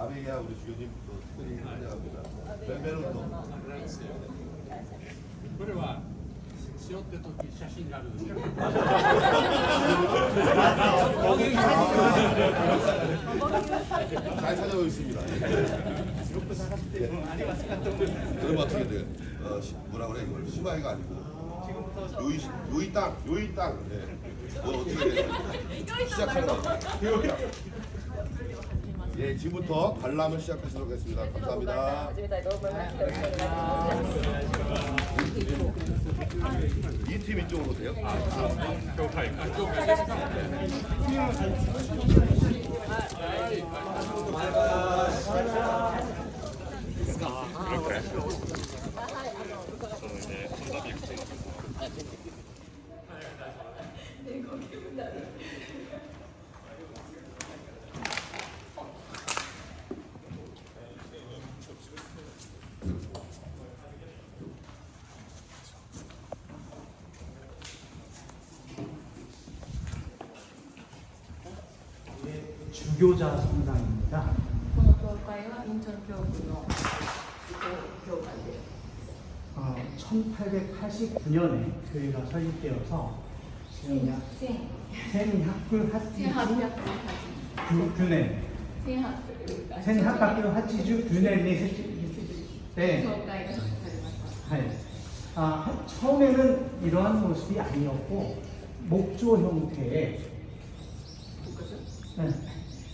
아베이야 우리 주교님 또 특별히 환영합니다. 벤베누토. これは塩って時写真があるんですよ 잘 찾아오고 있습니다. 그러면 어떻게 돼요? 어, 시- 뭐라 그래 이걸 시바이가 아니고 요이 요이 땅 요이 땅. 네. 뭐 어떻게 돼요? 시작하는 거. 예, 지금부터 관람을 시작하시도록 하겠습니다. 감사합니다. 이 팀 이쪽으로 오세요. 그래. 주교자 성당입니다. 어, 1889년에 교회가 설립되어서 생학교 하치주 교내 생학교 하치주 교내에 네. 아, 처음에는 이러한 모습이 아니었고 목조 형태의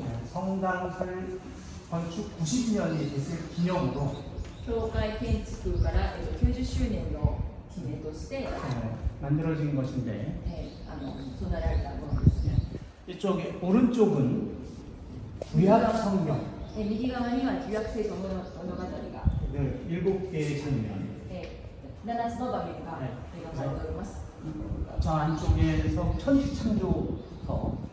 네, 성당을 건축 90년이 됐을 기념으로 教会建築から90周年の 기념として 만들어진 것인데 이쪽에 오른쪽은 구약 성경. 네, 네 일곱 개의 장면. 네, 저 안쪽에서 천지 창조부터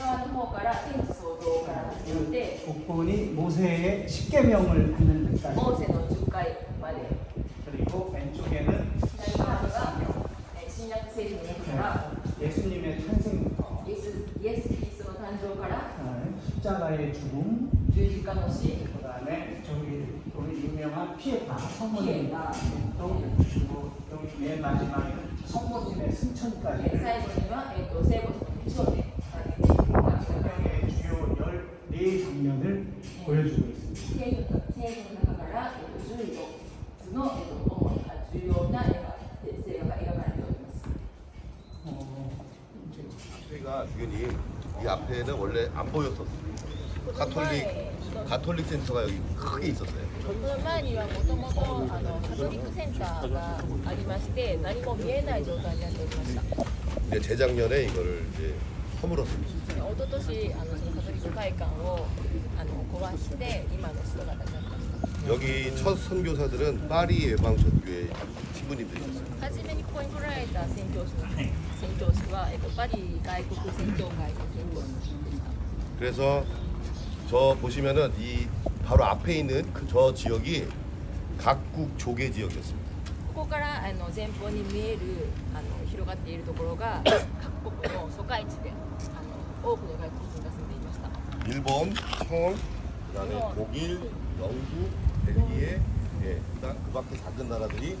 인도하는 호가라 텐소도가라 하시는데 복분이 모세의 십계명을 하는 데까지. 모세의 주가의 말에 그리고 왼쪽에는 신약 세리머니가 예수님의 탄생부터. 예수 예수 아, 그리스도의 탄생から 십자가의 죽음. 그 주일간시 그다음에 저기 우리 유명한 피에파 성모님 또 그리고 여기 맨 마지막에 성모님의 승천까지. 네, 사이버님은 세번. 승천 측면을 보여주고 있습니다. の映画が描かれております。 주연님 이 앞에는 원래 안 보였었어요. 가톨릭 가톨릭 센터가 여기 크게 있었어요. 前にはもともとあのカトリックセンターがありまして何も見えない状態になっておりました 근데 재작년에 이거를 이제 허물었습니다. 一昨年あのそのカトリック会館を あの壊して今の姿になってまし 여기 첫 선교사들은 파리 예방전교회 신부님들이셨어요. た。初めにここに来られた宣教師の宣教師はえっとパリ外国宣教会の宣教師でした。 그래서 저 보시면은 이 바로 앞에 있는 그 저 지역이 각국 조계 지역이었습니다. ここからあの前方に見えるあの広がっているところが各国の疎開地であの多くの外国人が住んでいました。 일본, 청, 그다음에 독일, 영국, 벨기에, 예, 그다음 그 밖에 작은 나라들이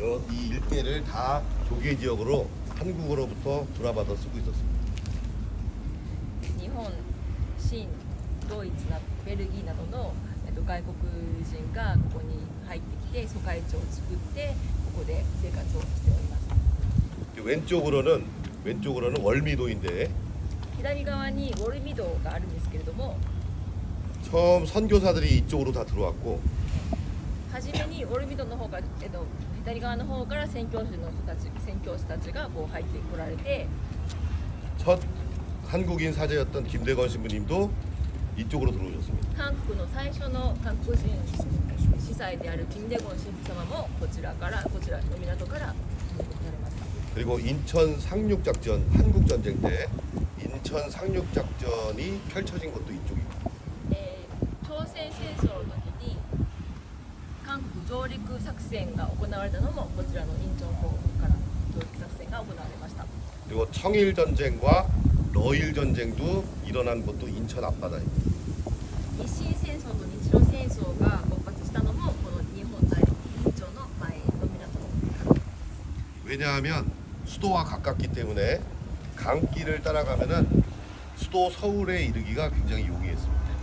여- 이 일대를 다 조계 지역으로 한국으로부터 불화받아 쓰고 있었습니다. 日本、清、ドイツなベルギーなどの、えっと、外国人がここに入ってきて疎開地を作ってここで生活をしております 왼쪽으로는 왼쪽으로는 월미도인데 左側にウォルミドがあるんですけれども 처음 선교사들이 이쪽으로 다 들어왔고 初めにウォルミドの方が、えっと、左側の方から宣教師の人たち宣教師たちがこう入ってこられて 첫 한국인 사제였던 김대건 신부님도 이쪽으로 들어오셨습니다. 韓国の最初の韓国人司祭である金大権神父様もこちらからこちらの港から来られました 그리고 인천 상륙 작전 한국 전쟁 때 인천 상륙 작전이 펼쳐진 것도 이쪽입니 上陸作戦が行われたのもこちらのインチョン港から上陸作戦が行われました 그리고 청일 전쟁과 러일 전쟁도 일어난 것도 인천 앞바다입니다. 日清戦争と日露戦争が勃発したのもこの日本大陸インチョンの前の港から 왜냐하면 수도와 가깝기 때문에 강길을 따라가면은 수도 서울에 이르기가 굉장히 용이했습니다.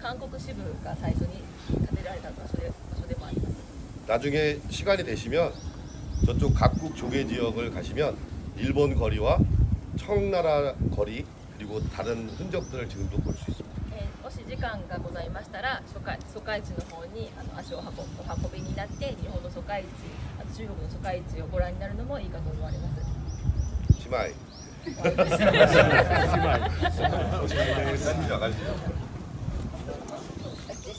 韓国支部が最初に建てられた場所で場所でもあります 나중에 시간이 되시면 저쪽 각국 조개 지역을 가시면 일본 거리와 청나라 거리 그리고 다른 흔적들을 지금도 볼 수 있습니다. えーもし時間がございましたら疎開疎開地の方にあの足を運ぶお運びになって日本の疎開地あと中国の疎開地をご覧になるのもいいかと思われます 치마이. 가시죠, 가시죠.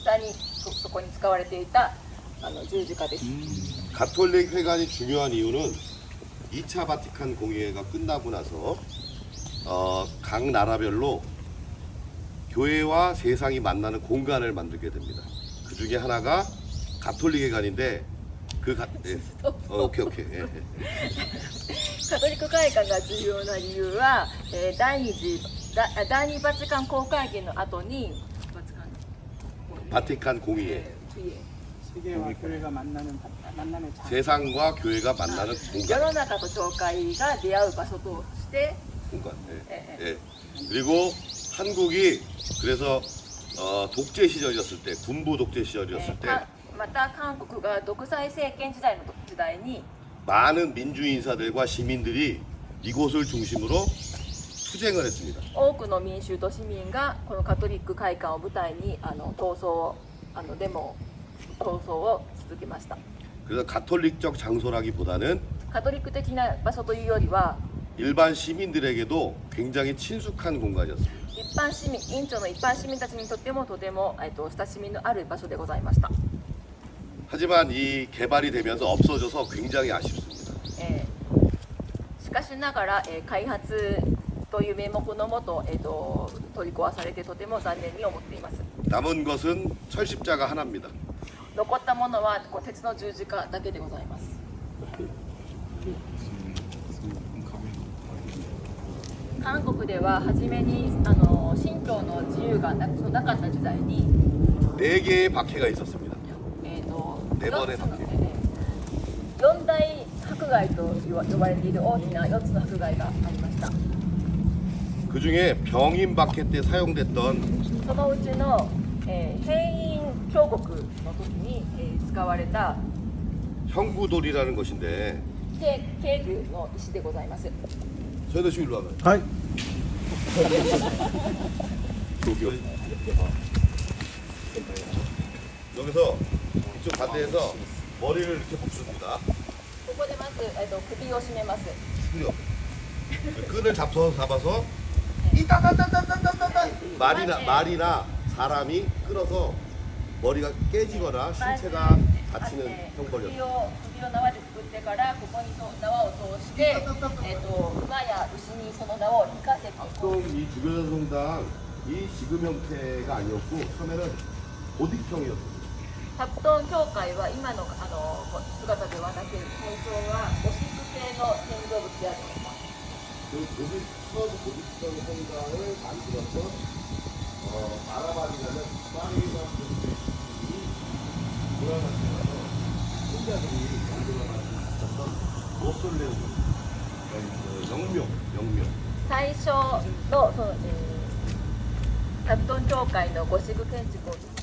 実際にそそこに使われていたあの十字架です、 가톨릭 회관이 중요한 이유는 2차 바티칸 공의회가 끝나고 나서 어, 각 나라별로 교회와 세상이 만나는 공간을 만들게 됩니다. 그 중에 하나가 가톨릭 회관인데 그 가, 예. 어, 오케이 오케이. 예, 예. カトリック会館が重要な理由は、えー第二次だ第二バチカン公会議の後にバチカン 바티칸 공의회 いえ 세계와 교회가 만나는 바- 만남의 장. 세상과 교회가 만나는 世 공간 の中と教会が出会う場所として 공간. 예. 예, 예. 그리고 한국이 그래서 어, 독재 시절이었을 때 군부 독재 え 시절이었을 ー 때 かまた韓国が独裁政権時代の時代に 많은 민주 인사들과 시민들이 이곳을 중심으로 투쟁을 했습니다. 多くの民衆と市民がこのカトリック会館を舞台にあの闘争をあのデモ闘争を続けました 그래서 가톨릭적 장소라기보다는 カトリック的な場所というよりは 일반 시민들에게도 굉장히 친숙한 공간이었습니다. 一般市民院長の一般市民たちにとってもとても、えっと親しみのある場所でございました、 하지만 이 개발이 되면서 없어져서 굉장히 아쉽습니다. えーしかしながら、えー開発 という名目のもと,、えっと取り壊されてとても残念に思っています 남은 것은 철십자가 하나입니다. 残ったものはこう鉄の十字架だけでございます韓国では初めにあの信教の自由がななかった時代に、 네 개의 박해가 있었습니다. えー、とネバネバ四つのえー四大迫害と呼ば呼ばれている大きな4つの迫害がありました 그 중에 병인 박해 때 사용됐던 そのうちの、えー、兵員峡谷の時に、えー使われた 형구돌이라는 것인데 警警具の石でございます 저희도 지금 일로 와봐요. 하이. 여기서 이쪽 반대에서 머리를 이렇게 묶습니다. ここでまず、えー、と首を絞めます 그죠? 끈을 잡서 잡아서 이따따따따따따따 말이나 말이나 사람이 끌어서 머리가 깨지거나 신체가 あ 다치는 って首 형벌이었어요. を首を縄でくくってからここにと縄を通して、えー、と馬や牛にその縄を引かせて 좀 이 주변 성당 이 지금 형태가 아니었고 처음에는 고딕형이었어요. タプトン教会は今のあの姿ではなく最初はおしく製の建造物でありました 그 고딕 처음 고딕형 성당을 만들었던 어, 아라바리라는 파리가 이 불안한 데서 혼자들이 만들어놨던 모솔레움 그러니까 그 영묘 영묘 最初のその、えー 座布団協会のゴシック建築を作